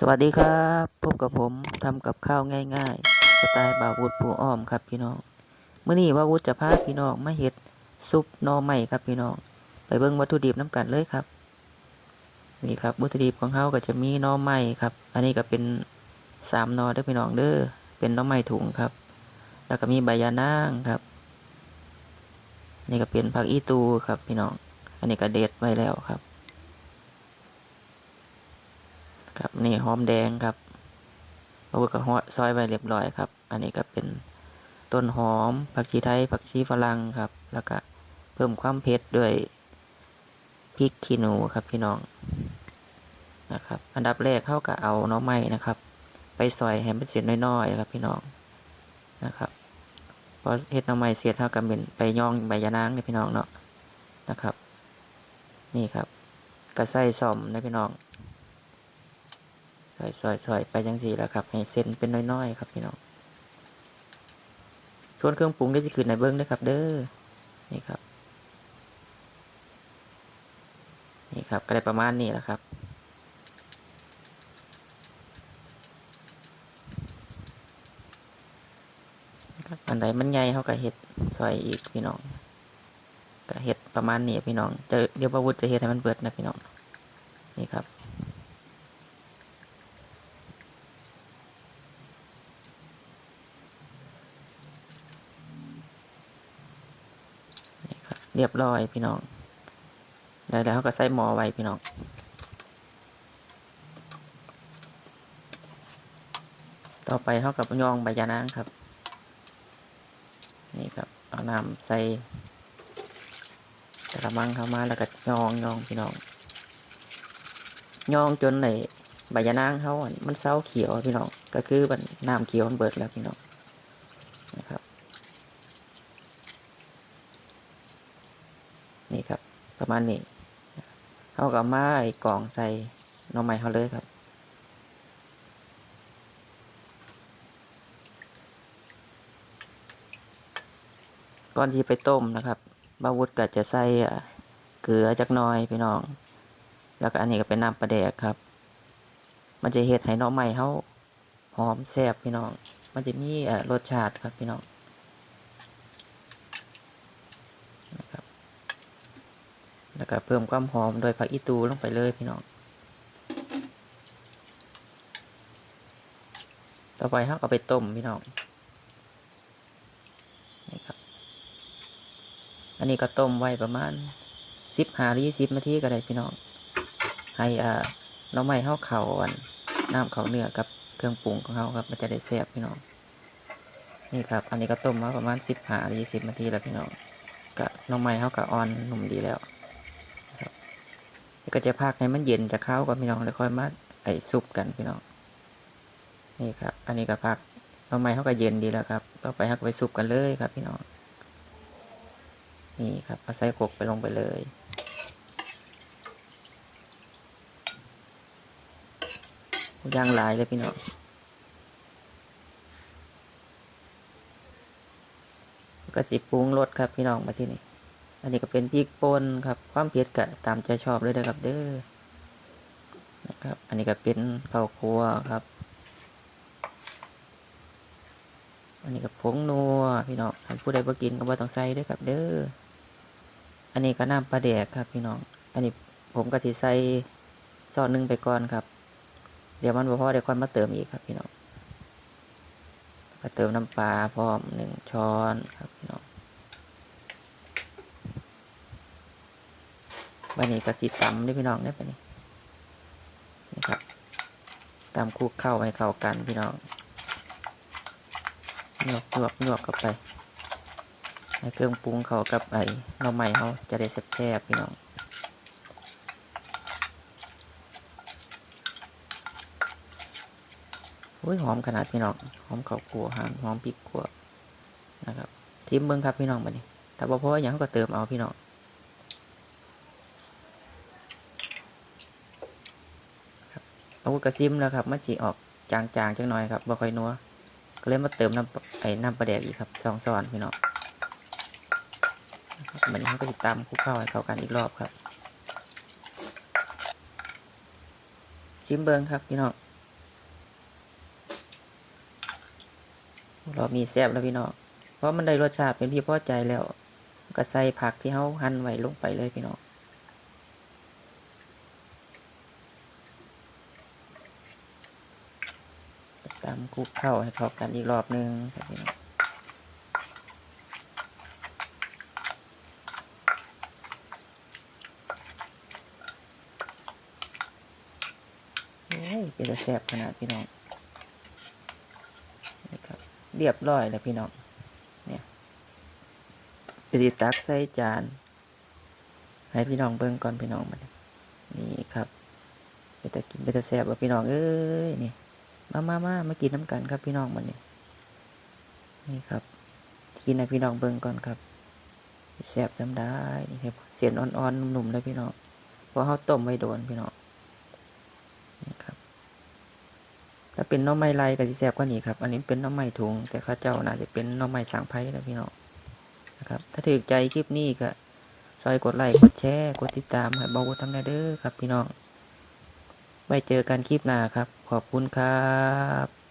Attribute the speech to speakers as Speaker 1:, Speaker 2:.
Speaker 1: สวัสดีครับ พบกับผมทำกับข้าวง่ายๆสไตล์บาวุฒผู้อ้อมครับพี่น้องเมื่อนี้บาวุฒจะพาพี่น้องมาเฮ็ดซุปน่อไม้ครับพี่น้อง ไปเบิ่งวัตถุดิบน้ำกันเลยครับ นี่ครับวัตถุดิบของเขาก็จะมีน่อไม้ครับ อันนี้ก็เป็นสามนอเด้อพี่น้องเด้อเป็นน่อไม้ถุงครับ แล้วก็มีใบยานางครับนนี่ก็เป็นผักอีตูครับพี่น้อง อันนี้ก็เด็ดไว้แล้วครับ ครับนี่หอมแดงครับเอาไว้กับหอซอยไว้เรียบร้อยครับ อันนี้ก็เป็นต้นหอม ผักชีไทย ผักชีฝรั่งครับ แล้วก็เพิ่มความเผ็ดด้วยพริกขี้หนูครับพี่น้องนะครับ อันดับแรกเข้ากับเอาน้อไม้นะครับ ไปซอยให้เป็นเศษน้อยๆครับพี่น้องนะครับพอเฮ็ดน้อไม้เสร็จเท่ากับเป็นไปย่องใบยะนางเนี่ยพี่น้องเนาะนะครับ นี่ครับกระใส่ซ่อมนะพี่น้อง ซอยซอยซอยไปจังสี่แล้วครับ ให้เส้นเป็นน้อยๆครับพี่น้อง ส่วนเครื่องปรุงได้สิคืนในเบิ้งด้วยครับ เด้อ นี่ครับ นี่ครับ ก็ได้ประมาณนี้แหละครับครับอันใดมันใหญ่เขาก็เห็ดซอยอีกพี่น้องก็เห็ดประมาณนี้พี่น้องจะเดี๋ยวประวุฒิจะเห็ดให้มันเบิดนะพี่น้องนี่ครับ นี่ครับ เรียบร้อยพี่น้องแล้วแล้วเขาก็ใส่หม้อไว้พี่น้องต่อไปเขากับยองใบยานางครับ นี่ครับเอาน้ำใส่กระมังเข้ามาแล้วก็ยองยองพี่น้องยองจนในใบยานางเขาอะมันเศร้าเขียวพี่น้องก็คือมันน้ำเขียวมันเบิดแล้วพี่น้องนะครับ นี่ครับ ประมาณนี้เขาก็มาไอ้กล่องใส่น้องไม้เขาเลยครับก่อนที่ไปต้มนะครับบาวุฒก็จะใส่เกลือจักน้อยพี่น้อง แล้วก็อันนี้ก็เป็นน้ำปลาแดกครับ มันจะเฮ็ดให้น้องไม้เขาหอมแซ่บพี่น้อง มันจะมีรสชาติครับพี่น้องนะครับ แล้วก็เพิ่มความหอมโดยผักอีตูลงไปเลยพี่น้อง ต่อไปเราก็ไปต้มพี่น้อง นี่ครับ อันนี้ก็ต้มไว้ประมาณสิบหาหรือยี่สิบนาทีก็ได้พี่น้อง ให้อ่าน้องไม้เข้าเข่าอันน้ำเขาเนื้อกับเครื่องปรุงของเขาครับ มันจะได้แซ่บพี่น้อง นี่ครับ อันนี้ก็ต้มมาประมาณสิบหาหรือยี่สิบนาทีแล้วพี่น้องกะน้องไม้เขากะอ่อนหนุ่มดีแล้ว แล้วก็จะพักให้มันเย็นจะเข้าก่อนพี่น้องแล้วค่อยมาไอซุปกันพี่น้อง นี่ครับ อันนี้ก็พักทำไมเขาก็เย็นดีแล้วครับ ต่อไปเขาก็ไปซุปกันเลยครับ พี่น้อง นี่ครับเอาใส่กกไปลงไปเลยย่างหลายเลยพี่น้องก็สิปรุงรสครับพี่น้องมาที่นี่ อันนี้ก็เป็นพริกป่นครับ ความเผ็ดก็ตามใจชอบเลยนะครับเด้อนะครับ อันนี้ก็เป็นข้าวคั่วครับ อันนี้ก็ผงนัวพี่น้องท่านผู้ใดบ่กินก็บ่ต้องใส่ด้วยครับ เด้อ อันนี้ก็น้ำปลาแดกครับพี่น้อง อันนี้ผมก็สิใส่ซอสหนึงไปก่อนครับ เดี๋ยวมันบ่พอเดี๋ยวค่อยมาเติมอีกครับพี่น้องก็เติมน้ำปลาพร้อมหนึ่งช้อนครับพี่น้อง วันนี้ก็สิตำด้วยพี่น้องได้ปะนี่นี่ครับตำคลุกเข้าให้เข้ากันพี่น้องนวกนวกนวกเข้าไปให้เครื่องปรุงเข้ากับไอ้หน่อไม้เขาจะได้แซ่บๆพี่น้องอุ้ยหอมขนาดพี่น้องหอมข้าวคั่วหอมหอมพริกขั่วนะครับทิมเบิ้งครับพี่น้องบัดนี้ถ้าบ่พออย่างเขาก็เติมเอาพี่น้อง เอากระซิมแล้วครับมันจีออกจางๆจังหน่อยครับบ่ค่อยนัวก็เลยมาเติมน้ำไอ้น้ำปลาแดกอีกครับซองซ้อนพี่น้องวันนี้เขาก็ติดตามคู่เข้าให้เข้ากันอีกรอบครับซิมเบิงครับพี่น้องรอมีแซ่บแล้วพี่น้องเพราะมันได้รสชาติเป็นที่พอใจแล้ว ก็ใส่ผักที่เขาหั่นไว้ลงไปเลยพี่น้อง ตำคลุกเข้าให้เข้ากันอีกรอบหนึงครับพี่น้องโอ้ยเป็นแซ่บขนาดพี่น้องนี่ครับเรียบร้อยแล้วพี่น้องเนี่ยจะติตักใส่จานให้พี่น้องเบิ่งก่อนพี่น้องมานี่ครับไปตะกินไปตะแซ่บว่าพี่น้องเอ้ยนี่ มามามามากินน้ำกันครับพี่น้องมันนี่นี่ครับ กินให้พี่น้องเบิ่งก่อนครับแซ่บจำได้นี่ครับเสียนอ่อนๆหนุ่มๆเลยพี่น้องเพราะเขาต้มไว้โดนพี่น้องนี่ครับถ้าเป็นน้องไม้ไรก็จะแซ่บกว่านี้ครับ อันนี้เป็นน้องไม้ถุง แต่ข้าเจ้าน่าจะเป็นน้องไม้สังไพ่แล้วพี่น้องนะครับ ถ้าถือใจคลิปนี้ก็ซอยกดไลค์กดแชร์กดติดตามให้บอกว่าทำได้เด้อครับพี่น้อง ไว้เจอกันคลิปหน้าครับ ขอบคุณครับ